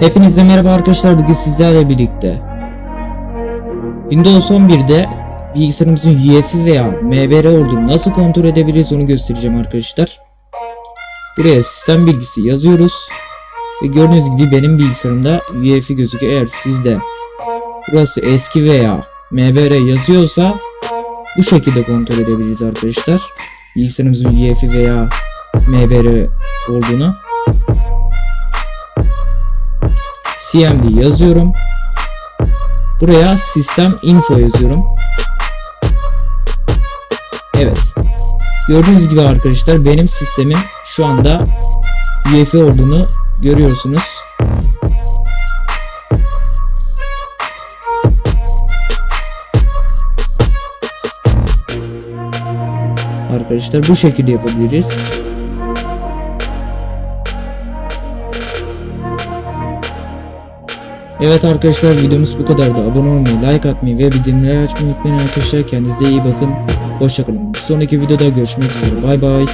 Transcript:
Hepinize merhaba arkadaşlar bugün sizlerle birlikte Windows 11'de bilgisayarımızın UEFI veya MBR olduğunu nasıl kontrol edebiliriz onu göstereceğim arkadaşlar. Buraya sistem bilgisi yazıyoruz ve gördüğünüz gibi benim bilgisayarımda UEFI gözüküyor. Eğer sizde burası eski veya MBR yazıyorsa bu şekilde kontrol edebiliriz arkadaşlar. Bilgisayarımızın UEFI veya MBR olduğunu cmd yazıyorum. Buraya sistem info yazıyorum. Evet. Gördüğünüz gibi arkadaşlar benim sistemin şu anda UEFI olduğunu görüyorsunuz. Arkadaşlar bu şekilde yapabiliriz. Evet arkadaşlar videomuz bu kadardı. Abone olmayı, like atmayı ve bildirimleri açmayı unutmayın arkadaşlar. Kendinize iyi bakın. Hoşçakalın. Bir sonraki videoda görüşmek üzere. Bay bay.